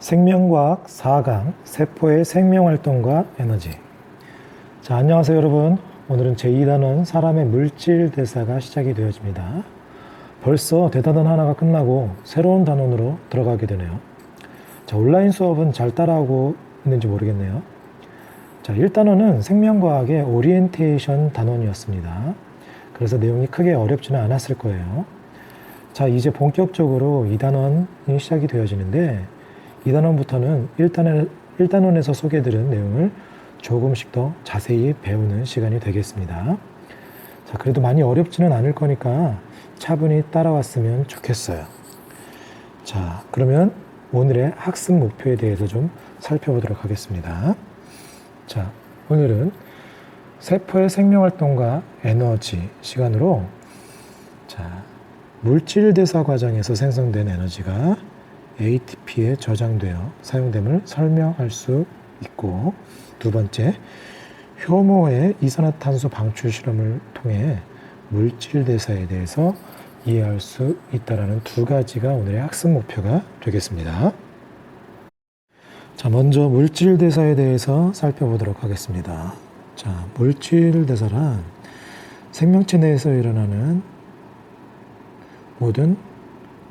생명과학 4강 세포의 생명활동과 에너지. 자 안녕하세요 여러분. 오늘은 제2단원 사람의 물질 대사가 시작이 되어집니다. 벌써 대단원 하나가 끝나고 새로운 단원으로 들어가게 되네요. 자 온라인 수업은 잘 따라하고 있는지 모르겠네요. 자 1단원은 생명과학의 오리엔테이션 단원이었습니다. 그래서 내용이 크게 어렵지는 않았을 거예요. 자 이제 본격적으로 2단원이 시작이 되어지는데 2단원부터는 1단원, 1단원에서 소개해드린 내용을 조금씩 더 자세히 배우는 시간이 되겠습니다. 자, 그래도 많이 어렵지는 않을 거니까 차분히 따라왔으면 좋겠어요. 자, 그러면 오늘의 학습 목표에 대해서 좀 살펴보도록 하겠습니다. 자, 오늘은 세포의 생명활동과 에너지 시간으로 자, 물질 대사 과정에서 생성된 에너지가 ATP에 저장되어 사용됨을 설명할 수 있고 두 번째 효모의 이산화탄소 방출 실험을 통해 물질 대사에 대해서 이해할 수 있다라는 두 가지가 오늘의 학습 목표가 되겠습니다. 자, 먼저 물질 대사에 대해서 살펴보도록 하겠습니다. 자, 물질 대사란 생명체 내에서 일어나는 모든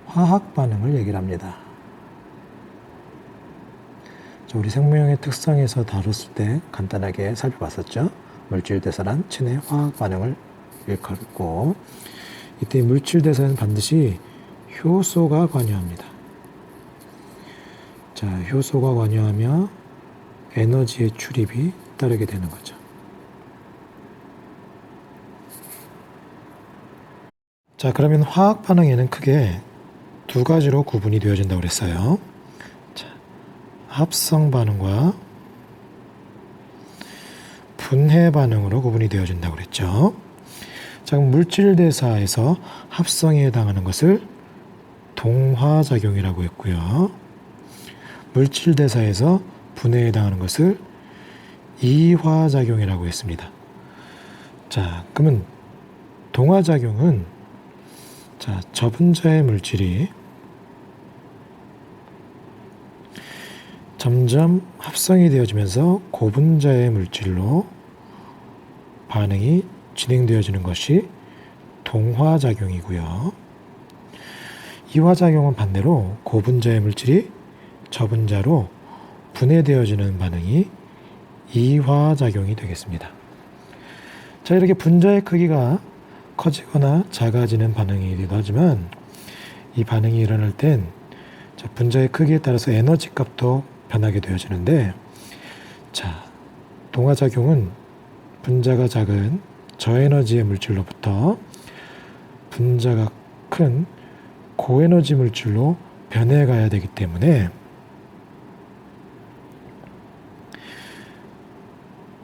화학 반응을 얘기를 합니다. 자, 우리 생명의 특성에서 다뤘을 때 간단하게 살펴봤었죠. 물질 대사란 체내 화학 반응을 일컫고 이때 물질 대사는 반드시 효소가 관여합니다. 자, 효소가 관여하며 에너지의 출입이 따르게 되는 거죠. 자, 그러면 화학 반응에는 크게 두 가지로 구분이 되어진다고 그랬어요. 자, 합성 반응과 분해 반응으로 구분이 되어진다고 그랬죠. 자, 그럼 물질 대사에서 합성에 해당하는 것을 동화 작용이라고 했고요. 물질 대사에서 분해에 해당하는 것을 이화 작용이라고 했습니다. 자, 그러면 동화 작용은 자, 저분자의 물질이 점점 합성이 되어지면서 고분자의 물질로 반응이 진행되어지는 것이 동화작용이고요. 이화작용은 반대로 고분자의 물질이 저분자로 분해되어지는 반응이 이화작용이 되겠습니다. 자, 이렇게 분자의 크기가 커지거나 작아지는 반응이기도 하지만 이 반응이 일어날 땐 분자의 크기에 따라서 에너지 값도 변하게 되어지는데 자 동화작용은 분자가 작은 저에너지의 물질로부터 분자가 큰 고에너지 물질로 변해가야 되기 때문에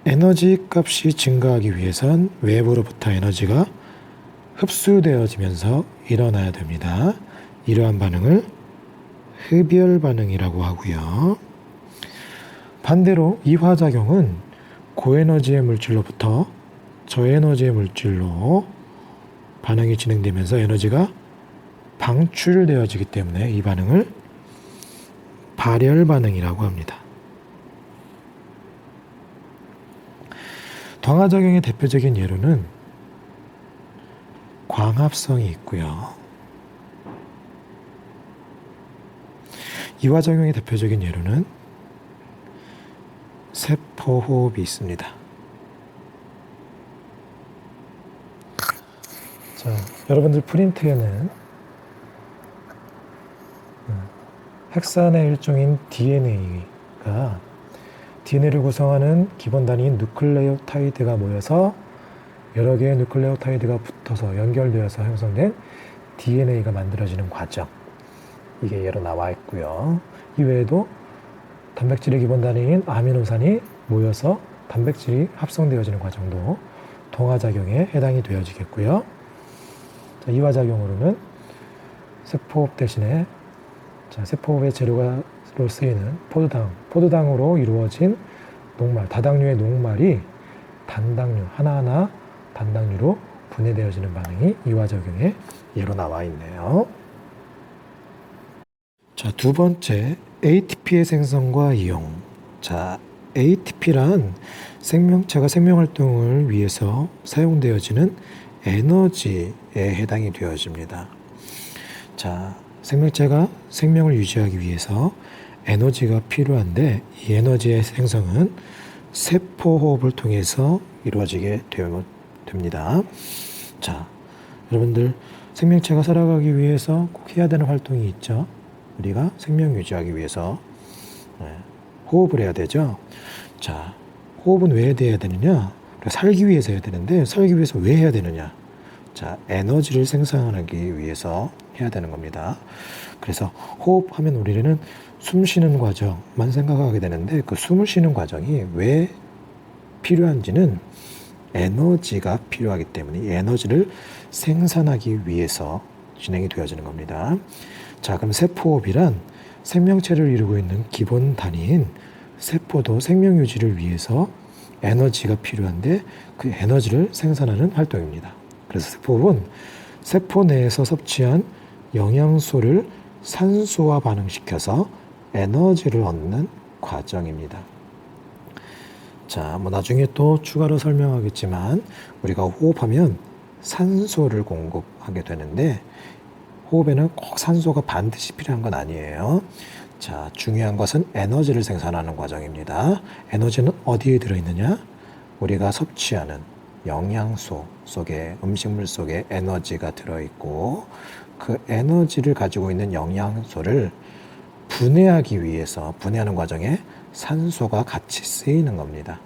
에너지 값이 증가하기 위해선 외부로부터 에너지가 흡수되어지면서 일어나야 됩니다. 이러한 반응을 흡열 반응이라고 하고요. 반대로 이화작용은 고에너지의 물질로부터 저에너지의 물질로 반응이 진행되면서 에너지가 방출되어지기 때문에 이 반응을 발열 반응이라고 합니다. 동화작용의 대표적인 예로는 광합성이 있고요. 이화작용의 대표적인 예로는 세포호흡이 있습니다. 자, 여러분들 프린트에는 음, 핵산의 일종인 DNA가 DNA를 구성하는 기본 단위인 누클레오타이드가 모여서 여러 개의 누클레오타이드가 붙어서 연결되어서 형성된 DNA가 만들어지는 과정. 이게 예로 나와 있고요. 이외에도 단백질의 기본 단위인 아미노산이 모여서 단백질이 합성되어지는 과정도 동화작용에 해당이 되어지겠고요. 자, 이화작용으로는 세포호흡 대신에 자, 세포호흡의 재료로 쓰이는 포도당, 포도당으로 이루어진 녹말, 다당류의 녹말이 단당류 하나하나 단당류로 분해되어지는 반응이 이화작용의 예로 나와 있네요. 자, 두 번째 ATP의 생성과 이용. 자, ATP란 생명체가 생명 활동을 위해서 사용되어지는 에너지에 해당이 되어집니다. 자, 생명체가 생명을 유지하기 위해서 에너지가 필요한데 이 에너지의 생성은 세포 호흡을 통해서 이루어지게 되어- 됩니다. 자, 여러분들 생명체가 살아가기 위해서 꼭 해야 되는 활동이 있죠. 우리가 생명 유지하기 위해서 네, 호흡을 해야 되죠. 자, 호흡은 왜 해야 되느냐? 살기 위해서 해야 되는데 살기 위해서 왜 해야 되느냐? 자, 에너지를 생산하기 위해서 해야 되는 겁니다. 그래서 호흡하면 우리는 숨 쉬는 과정만 생각하게 되는데 그 숨을 쉬는 과정이 왜 필요한지는 에너지가 필요하기 때문에 이 에너지를 생산하기 위해서 진행이 되어지는 겁니다. 자, 그럼 세포호흡이란 생명체를 이루고 있는 기본 단위인 세포도 생명 유지를 위해서 에너지가 필요한데 그 에너지를 생산하는 활동입니다. 그래서 세포호흡은 세포 내에서 섭취한 영양소를 산소와 반응시켜서 에너지를 얻는 과정입니다. 자, 뭐 나중에 또 추가로 설명하겠지만 우리가 호흡하면 산소를 공급하게 되는데 호흡에는 꼭 산소가 반드시 필요한 건 아니에요. 자, 중요한 것은 에너지를 생산하는 과정입니다. 에너지는 어디에 들어있느냐? 우리가 섭취하는 영양소 속에, 음식물 속에 에너지가 들어있고 그 에너지를 가지고 있는 영양소를 분해하기 위해서 분해하는 과정에 산소가 같이 쓰이는 겁니다.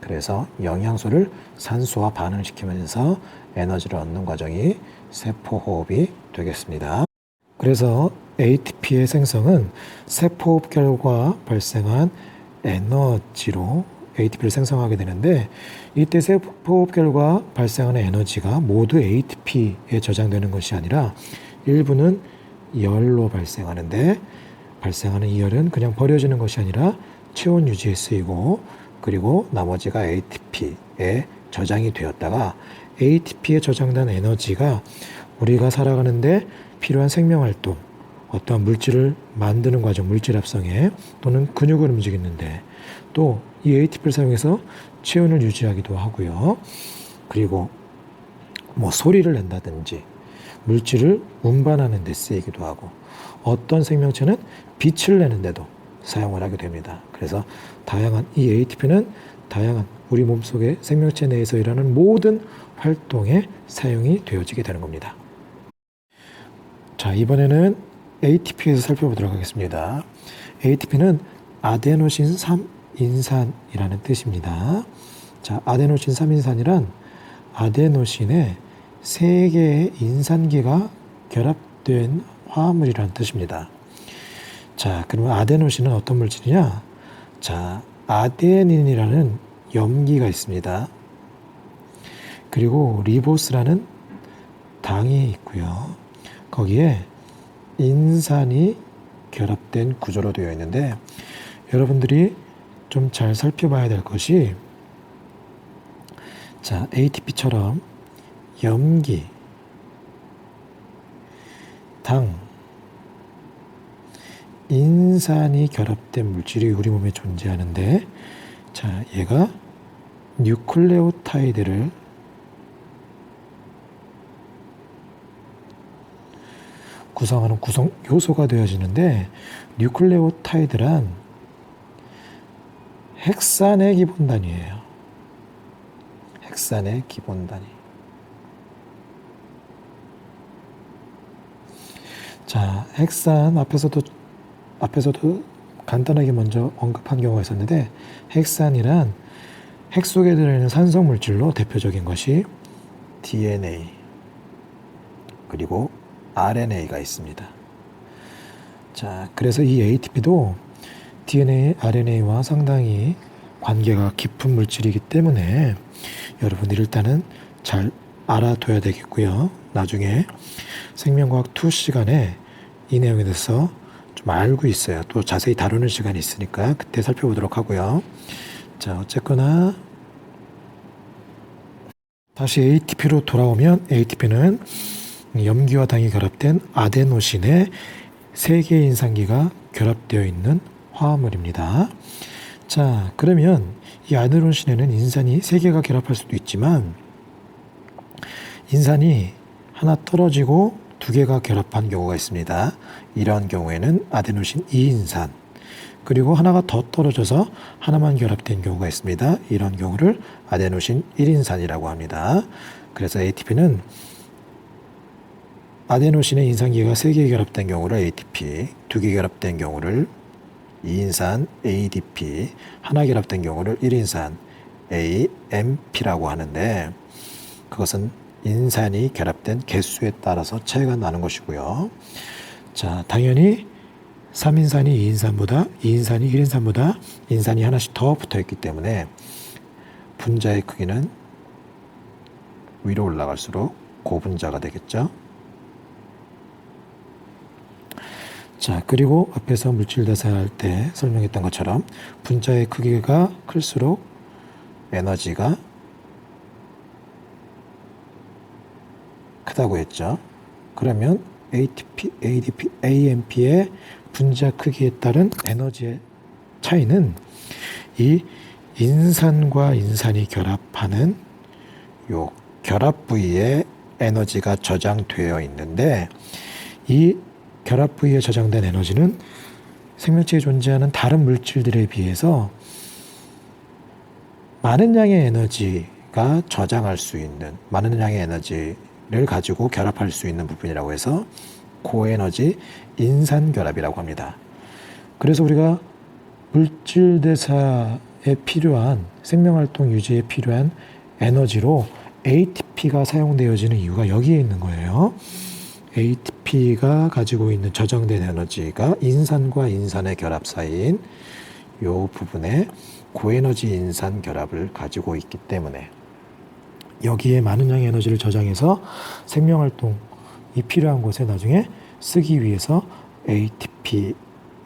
그래서 영양소를 산소와 반응시키면서 에너지를 얻는 과정이 세포호흡이 되겠습니다. 그래서 ATP의 생성은 세포호흡 결과 발생한 에너지로 ATP를 생성하게 되는데 이때 세포호흡 결과 발생하는 에너지가 모두 ATP에 저장되는 것이 아니라 일부는 열로 발생하는데 발생하는 이 열은 그냥 버려지는 것이 아니라 체온 유지에 쓰이고 그리고 나머지가 ATP에 저장이 되었다가 ATP에 저장된 에너지가 우리가 살아가는데 필요한 생명 활동, 어떠한 물질을 만드는 과정, 물질 합성에 또는 근육을 움직이는데 또 이 ATP를 사용해서 체온을 유지하기도 하고요. 그리고 뭐 소리를 낸다든지 물질을 운반하는 데 쓰이기도 하고 어떤 생명체는 빛을 내는데도 사용을 하게 됩니다. 그래서 다양한 이 ATP는 다양한 우리 몸속의 생명체 내에서 일하는 모든 활동에 사용이 되어지게 되는 겁니다. 자, 이번에는 ATP에서 살펴보도록 하겠습니다. ATP는 아데노신 3인산이라는 뜻입니다. 자, 아데노신 3인산이란 아데노신에 세 개의 인산기가 결합된 화합물이라는 뜻입니다. 자, 그러면 아데노신은 어떤 물질이냐? 자, 아데닌이라는 염기가 있습니다. 그리고 리보스라는 당이 있고요. 거기에 인산이 결합된 구조로 되어 있는데 여러분들이 좀 잘 살펴봐야 될 것이 자, ATP처럼 염기, 당, 인산이 결합된 물질이 우리 몸에 존재하는데 자, 얘가 뉴클레오타이드를 구성하는 구성 요소가 되어지는데 뉴클레오타이드란 헥산의 기본 단위예요. 헥산의 기본 단위. 자, 헥산 앞에서도 앞에서도 간단하게 먼저 언급한 경우가 있었는데 헥산이란 핵 속에 들어있는 산성 물질로 대표적인 것이 DNA 그리고 RNA가 있습니다. 자, 그래서 이 ATP도 DNA, RNA와 상당히 관계가 깊은 물질이기 때문에 여러분들이 일단은 잘 알아둬야 되겠고요. 나중에 생명과학 2 시간에 이 내용에 대해서 좀 알고 있어요. 또 자세히 다루는 시간이 있으니까 그때 살펴보도록 하고요. 자, 어쨌거나 다시 ATP로 돌아오면 ATP는 염기와 당이 결합된 아데노신의 세 개의 인산기가 결합되어 있는 화합물입니다. 자, 그러면 이 아데노신에는 인산이 세 개가 결합할 수도 있지만 인산이 하나 떨어지고 두 개가 결합한 경우가 있습니다. 이런 경우에는 아데노신 2인산 그리고 하나가 더 떨어져서 하나만 결합된 경우가 있습니다. 이런 경우를 아데노신 1인산이라고 합니다. 그래서 ATP는 아데노신의 인산기가 3개 결합된 경우를 ATP, 2개 결합된 경우를 2인산 ADP, 하나 결합된 경우를 1인산 AMP라고 하는데 그것은 인산이 결합된 개수에 따라서 차이가 나는 것이고요. 자, 당연히 3인산이 2인산보다 2인산이 1인산보다 인산이 하나씩 더 붙어 있기 때문에 분자의 크기는 위로 올라갈수록 고분자가 되겠죠. 자, 그리고 앞에서 물질 대사할 때 설명했던 것처럼 분자의 크기가 클수록 에너지가 크다고 했죠. 그러면 ATP, ADP, AMP의 분자 크기에 따른 에너지의 차이는 이 인산과 인산이 결합하는 요 결합 부위에 에너지가 저장되어 있는데 이 결합 부위에 저장된 에너지는 생명체에 존재하는 다른 물질들에 비해서 많은 양의 에너지가 저장할 수 있는 많은 양의 에너지를 가지고 결합할 수 있는 부분이라고 해서 고에너지 인산 결합이라고 합니다. 그래서 우리가 물질 대사에 필요한 생명 활동 유지에 필요한 에너지로 ATP가 사용되어지는 이유가 여기에 있는 거예요. ATP가 가지고 있는 저장된 에너지가 인산과 인산의 결합 사이인 이 부분에 고에너지 인산 결합을 가지고 있기 때문에 여기에 많은 양의 에너지를 저장해서 생명 활동이 필요한 곳에 나중에 쓰기 위해서 ATP의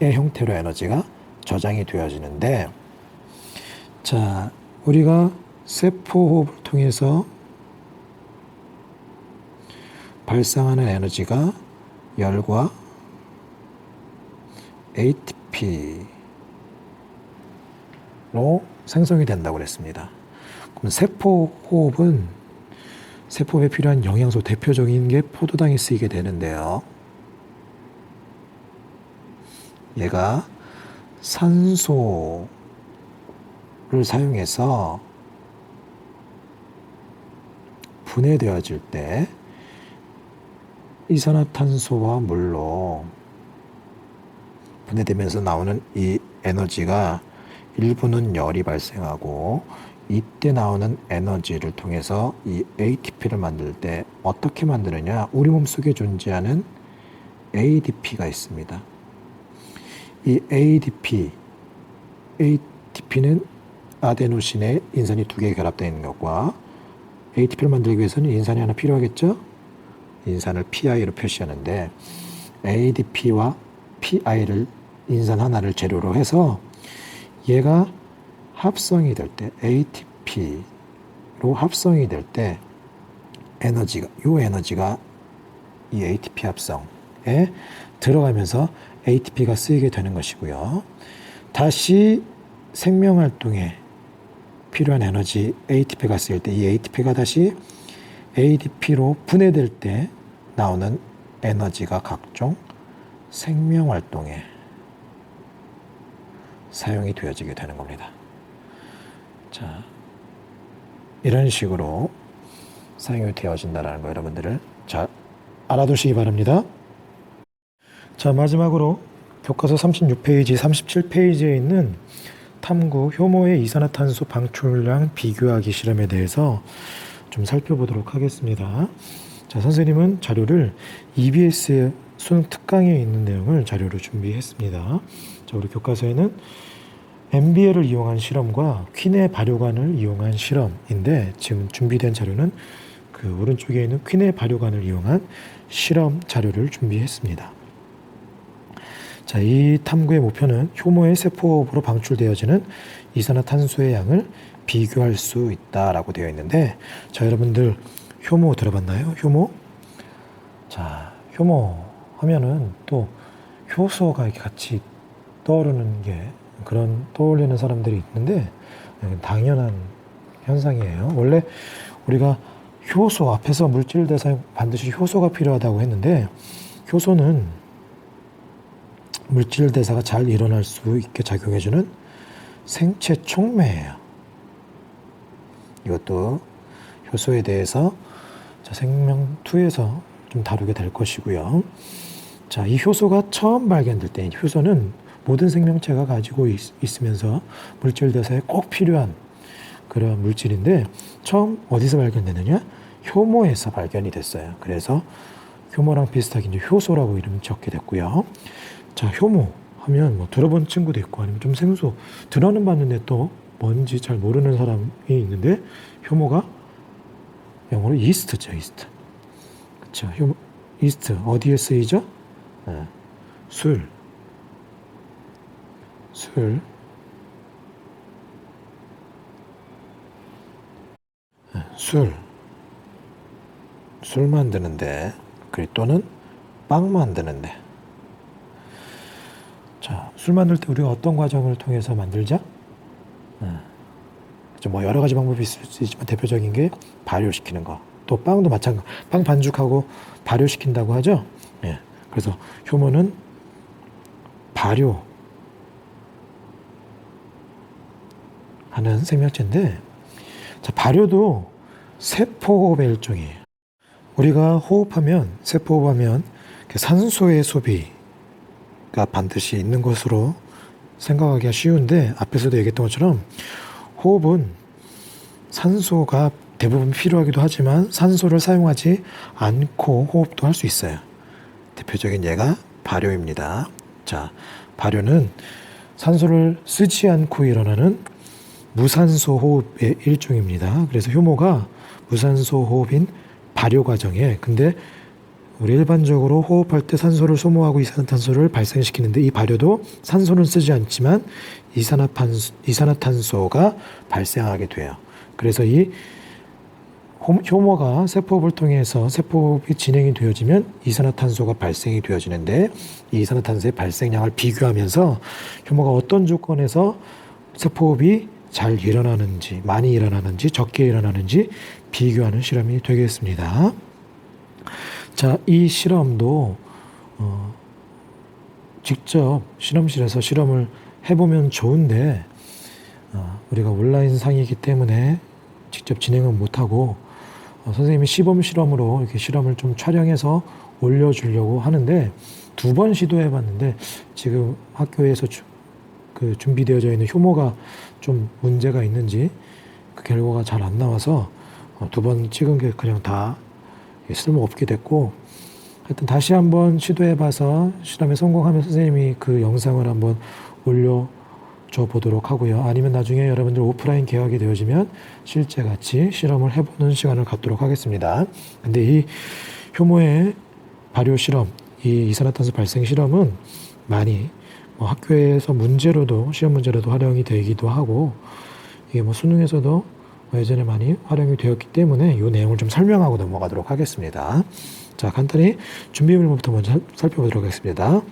형태로 에너지가 저장이 되어지는데 자 우리가 세포 호흡을 통해서 발생하는 에너지가 열과 ATP로 생성이 된다고 그랬습니다. 그럼 세포 호흡은 세포에 필요한 영양소 대표적인 게 포도당이 쓰이게 되는데요. 얘가 산소를 사용해서 분해되어질 때 이산화탄소와 물로 분해되면서 나오는 이 에너지가 일부는 열이 발생하고 이때 나오는 에너지를 통해서 이 ATP를 만들 때 어떻게 만드느냐? 우리 몸 속에 존재하는 ADP가 있습니다. 이 ADP, ATP는 아데노신에 인산이 두 개 결합되어 있는 것과 ATP를 만들기 위해서는 인산이 하나 필요하겠죠? 인산을 PI로 표시하는데 ADP와 PI를 인산 하나를 재료로 해서 얘가 합성이 될 때 ATP로 합성이 될 때 에너지가 요 에너지가 이 ATP 합성에 들어가면서 ATP가 쓰이게 되는 것이고요. 다시 생명 활동에 필요한 에너지 ATP가 쓰일 때 이 ATP가 다시 ADP로 분해될 때 나오는 에너지가 각종 생명 활동에 사용이 되어지게 되는 겁니다. 자, 이런 식으로 사용이 되어진다는 거 여러분들을 잘 알아두시기 바랍니다. 자, 마지막으로 교과서 36페이지, 37페이지에 있는 탐구 효모의 이산화탄소 방출량 비교하기 실험에 대해서 좀 살펴보도록 하겠습니다. 자, 선생님은 자료를 EBS 수능 특강에 있는 내용을 자료로 준비했습니다. 자, 우리 교과서에는 MBL을 이용한 실험과 퀸의 발효관을 이용한 실험인데 지금 준비된 자료는 그 오른쪽에 있는 퀸의 발효관을 이용한 실험 자료를 준비했습니다. 자, 이 탐구의 목표는 효모의 세포로 방출되어지는 이산화탄소의 양을 비교할 수 있다라고 되어 있는데, 자, 여러분들 효모 들어봤나요? 효모? 자, 효모 하면은 또 효소가 이렇게 같이 떠오르는 게 그런 떠올리는 사람들이 있는데 이건 당연한 현상이에요. 원래 우리가 효소 앞에서 물질 대사에 반드시 효소가 필요하다고 했는데 효소는 물질 대사가 잘 일어날 수 있게 작용해주는 생체 촉매예요. 이것도 효소에 대해서 자, 생명 2에서 좀 다루게 될 것이고요. 자, 이 효소가 처음 발견될 때, 효소는 모든 생명체가 가지고 있, 있으면서 물질 대사에 꼭 필요한 그런 물질인데, 처음 어디서 발견되느냐? 효모에서 발견이 됐어요. 그래서 효모랑 비슷하게 이제 효소라고 이름 적게 됐고요. 자, 효모 하면 뭐 들어본 친구도 있고 아니면 좀 생소, 들어는 봤는데 또 뭔지 잘 모르는 사람이 있는데, 효모가 영어로 이스트죠, 이스트. 그쵸. 효, 이스트. 어디에 쓰이죠? 네. 술. 술. 네, 술. 술 만드는데, 그리고 또는 빵 만드는데. 자, 술 만들 때 우리가 어떤 과정을 통해서 만들자? 네. 뭐 여러 가지 방법이 있을 수 있지만 대표적인 게 발효시키는 거. 또 빵도 마찬가지. 빵 반죽하고 발효시킨다고 하죠. 예. 그래서 효모는 발효 하는 생명체인데 자, 발효도 세포호흡의 일종이에요. 우리가 호흡하면 세포 호흡하면 그 산소의 소비가 반드시 있는 것으로 생각하기가 쉬운데 앞에서도 얘기했던 것처럼 호흡은 산소가 대부분 필요하기도 하지만 산소를 사용하지 않고 호흡도 할 수 있어요. 대표적인 예가 발효입니다. 자, 발효는 산소를 쓰지 않고 일어나는 무산소 호흡의 일종입니다. 그래서 효모가 무산소 호흡인 발효 과정에 근데 우리 일반적으로 호흡할 때 산소를 소모하고 이산화탄소를 발생시키는데 이 발효도 산소는 쓰지 않지만 이산화탄소, 이산화탄소가 발생하게 돼요. 그래서 이 효모가 세포흡을 통해서 세포흡이 진행이 되어지면 이산화탄소가 발생이 되어지는데 이 이산화탄소의 발생량을 비교하면서 효모가 어떤 조건에서 세포흡이 잘 일어나는지 많이 일어나는지 적게 일어나는지 비교하는 실험이 되겠습니다. 자, 이 실험도 어, 직접 실험실에서 실험을 해보면 좋은데 어, 우리가 온라인 상이기 때문에 직접 진행은 못하고 어, 선생님이 시범 실험으로 이렇게 실험을 좀 촬영해서 올려주려고 하는데 두 번 시도해봤는데 지금 학교에서 주, 그 준비되어져 있는 효모가 좀 문제가 있는지 그 결과가 잘 안 나와서 어, 두번 찍은 게 그냥 다 쓸모없게 됐고 하여튼 다시 한번 시도해봐서 실험에 성공하면 선생님이 그 영상을 한번 올려 줘 보도록 하고요. 아니면 나중에 여러분들 오프라인 개학이 되어지면 실제 같이 실험을 해보는 시간을 갖도록 하겠습니다. 근데 이 효모의 발효 실험, 이 이산화탄소 발생 실험은 많이 뭐 학교에서 문제로도 시험 문제로도 활용이 되기도 하고 이게 뭐 수능에서도 예전에 많이 활용이 되었기 때문에 이 내용을 좀 설명하고 넘어가도록 하겠습니다. 자, 간단히 준비물부터 먼저 살펴보도록 하겠습니다.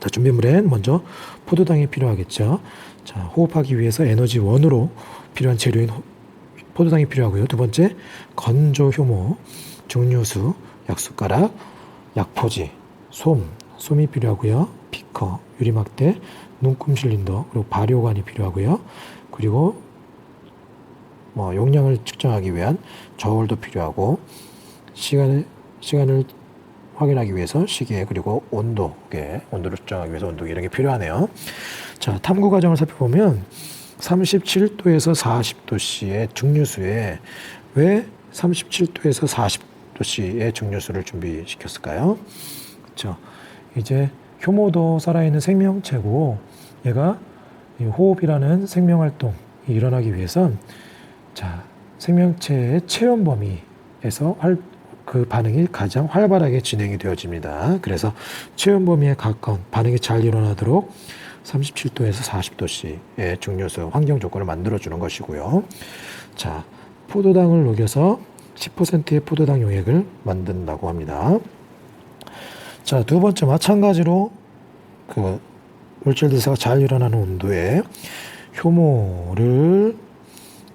자, 준비물엔 먼저 포도당이 필요하겠죠. 자, 호흡하기 위해서 에너지 원으로 필요한 재료인 포도당이 필요하고요. 두 번째, 건조 효모, 중류수, 약숟가락, 약포지, 솜, 솜이 필요하고요. 비커, 유리막대, 눈금 실린더, 그리고 발효관이 필요하고요. 그리고 뭐 용량을 측정하기 위한 저울도 필요하고 시간을 시간을 확인하기 위해서 시계 그리고 온도계 온도를 측정하기 위해서 온도계 이런 게 필요하네요. 자 탐구 과정을 살펴보면 37도에서 40도씨의 증류수에 왜 37도에서 40도씨의 증류수를 준비시켰을까요? 그렇죠. 이제 효모도 살아있는 생명체고 얘가 호흡이라는 생명 활동이 일어나기 위해선 자, 생명체의 체온 범위에서 활, 그 반응이 가장 활발하게 진행이 되어집니다. 그래서 체온 범위에 가까운 반응이 잘 일어나도록 37도에서 40도씨의 중류수 환경 조건을 만들어 주는 것이고요. 자, 포도당을 녹여서 10%의 포도당 용액을 만든다고 합니다. 자, 두 번째 마찬가지로 그 물질 대사가 잘 일어나는 온도에 효모를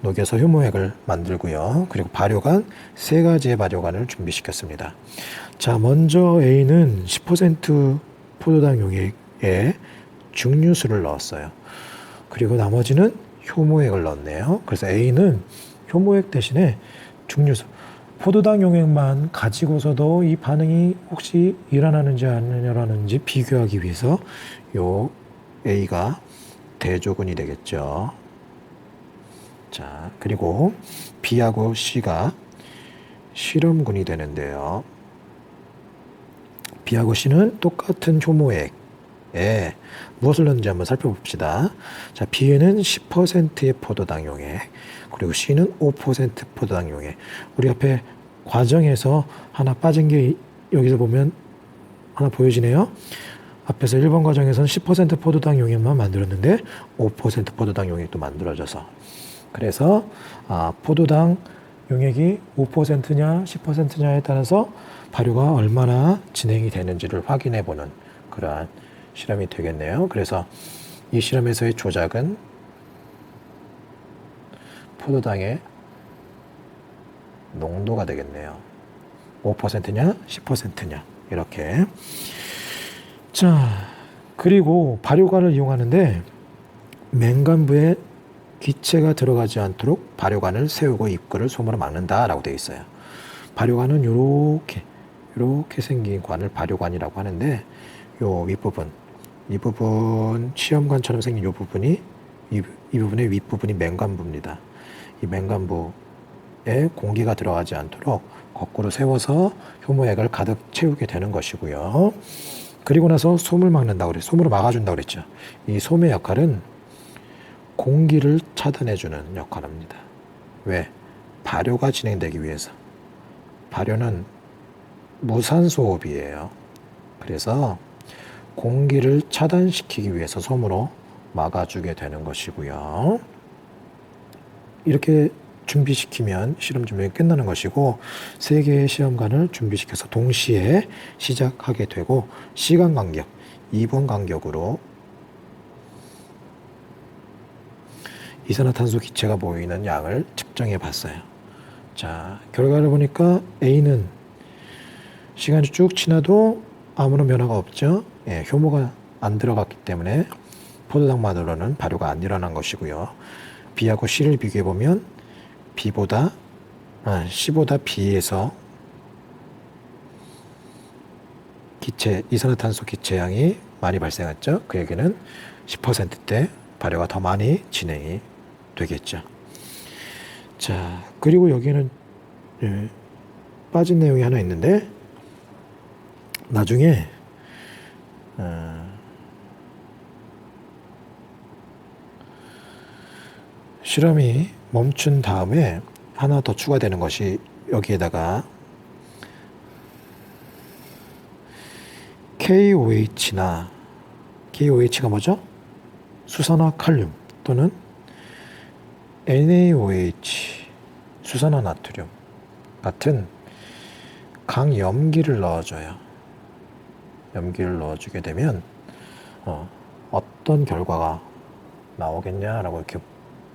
녹여서 효모액을 만들고요. 그리고 발효관 세 가지의 발효관을 준비시켰습니다. 자, 먼저 A는 10% 포도당 용액에 증류수를 넣었어요. 그리고 나머지는 효모액을 넣었네요. 그래서 A는 효모액 대신에 증류수, 포도당 용액만 가지고서도 이 반응이 혹시 일어나는지 안 일어나는지 비교하기 위해서 요 A가 대조군이 되겠죠. 자, 그리고 B하고 C가 실험군이 되는데요. B하고 C는 똑같은 효모액 에 무엇을 넣는지 한번 살펴봅시다. 자, B에는 10%의 포도당 용액, 그리고 C는 5% 포도당 용액. 우리 앞에 과정에서 하나 빠진 게 여기서 보면 하나 보여지네요. 앞에서 1번 과정에서는 10% 포도당 용액만 만들었는데 5% 포도당 용액도 만들어져서 그래서 아, 포도당 용액이 5%냐 10%냐에 따라서 발효가 얼마나 진행이 되는지를 확인해 보는 그러한 실험이 되겠네요. 그래서 이 실험에서의 조작은 포도당의 농도가 되겠네요. 5%냐 10%냐 이렇게 자 그리고 발효관을 이용하는데 맹간부에 기체가 들어가지 않도록 발효관을 세우고 입구를 솜으로 막는다라고 되어 있어요. 발효관은 이렇게 이렇게 생긴 관을 발효관이라고 하는데 요 윗부분 이 부분 시험관처럼 생긴 요 부분이 이, 이 부분의 윗부분이 맹관부입니다. 이 맹관부에 공기가 들어가지 않도록 거꾸로 세워서 효모액을 가득 채우게 되는 것이고요. 그리고 나서 솜을 막는다고 그랬어요. 솜으로 막아준다고 그랬죠. 이 솜의 역할은 공기를 차단해주는 역할을 합니다. 왜? 발효가 진행되기 위해서. 발효는 무산소 호흡이에요. 그래서 공기를 차단시키기 위해서 솜으로 막아주게 되는 것이고요. 이렇게 준비시키면 실험 준비가 끝나는 것이고 세 개의 시험관을 준비시켜서 동시에 시작하게 되고 시간 간격 2분 간격으로 이산화탄소 기체가 모이는 양을 측정해 봤어요. 자, 결과를 보니까 A는 시간이 쭉 지나도 아무런 변화가 없죠. 예, 효모가 안 들어갔기 때문에 포도당만으로는 발효가 안 일어난 것이고요. B하고 C를 비교해 보면 B보다 아, C보다 B에서 기체 이산화탄소 기체량이 많이 발생했죠. 그 얘기는 10%대 발효가 더 많이 진행이 되겠죠. 자 그리고 여기는 예, 빠진 내용이 하나 있는데 나중에 어, 실험이 멈춘 다음에 하나 더 추가되는 것이 여기에다가 KOH나 KOH가 뭐죠? 수산화 칼륨 또는 NaOH 수산화 나트륨 같은 강염기를 넣어줘요. 염기를 넣어주게 되면 어, 어떤 결과가 나오겠냐라고 이렇게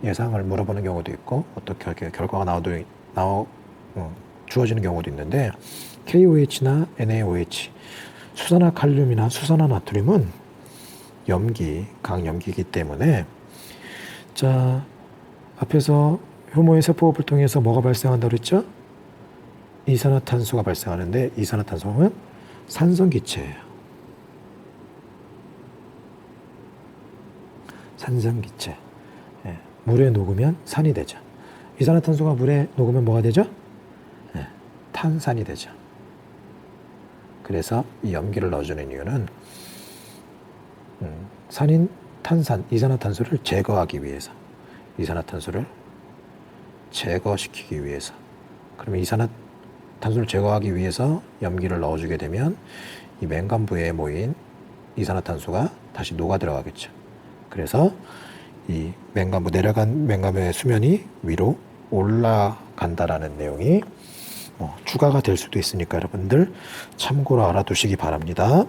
예상을 물어보는 경우도 있고 어떻게 결과가 나오도 나오 어, 주어지는 경우도 있는데 KOH나 NaOH 수산화 칼륨이나 수산화 나트륨은 염기 강염기이기 때문에 자 앞에서 효모의 세포호흡을 통해서 뭐가 발생한다고 그랬죠? 이산화탄소가 발생하는데 이산화탄소는 산성 기체예요. 산성 기체. 예, 물에 녹으면 산이 되죠. 이산화탄소가 물에 녹으면 뭐가 되죠? 예, 탄산이 되죠. 그래서 이 염기를 넣어주는 이유는 음, 산인 탄산, 이산화탄소를 제거하기 위해서 이산화탄소를 제거시키기 위해서 그러면 이산화탄소를 제거하기 위해서 염기를 넣어주게 되면 이 맹간부에 모인 이산화탄소가 다시 녹아 들어가겠죠. 그래서 이 맹간부 내려간 맹간부의 수면이 위로 올라간다라는 내용이 뭐 추가가 될 수도 있으니까 여러분들 참고로 알아두시기 바랍니다.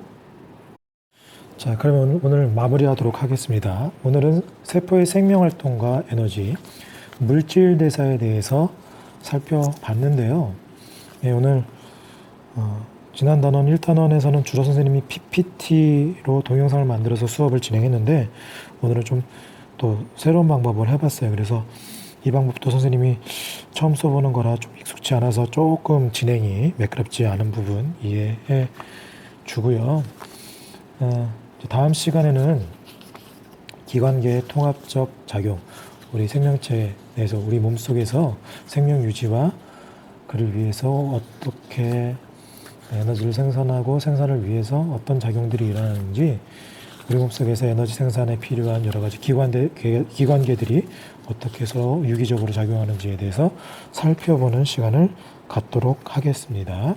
자, 그러면 오늘 마무리하도록 하겠습니다. 오늘은 세포의 생명 활동과 에너지, 물질 대사에 대해서 살펴봤는데요. 예, 오늘 어, 지난 단원 1단원에서는 주로 선생님이 PPT로 동영상을 만들어서 수업을 진행했는데 오늘은 좀 또 새로운 방법을 해봤어요. 그래서 이 방법도 선생님이 처음 써보는 거라 좀 익숙치 않아서 조금 진행이 매끄럽지 않은 부분 이해해 주고요. 어, 다음 시간에는 기관계의 통합적 작용, 우리 생명체 내에서 우리 몸 속에서 생명 유지와 그를 위해서 어떻게 에너지를 생산하고 생산을 위해서 어떤 작용들이 일어나는지 우리 몸 속에서 에너지 생산에 필요한 여러 가지 기관대, 개- 기관계들이 어떻게 해서 유기적으로 작용하는지에 대해서 살펴보는 시간을 갖도록 하겠습니다.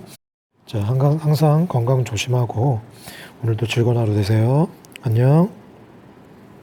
자, 항상 건강 조심하고 오늘도 즐거운 하루 되세요. 안녕.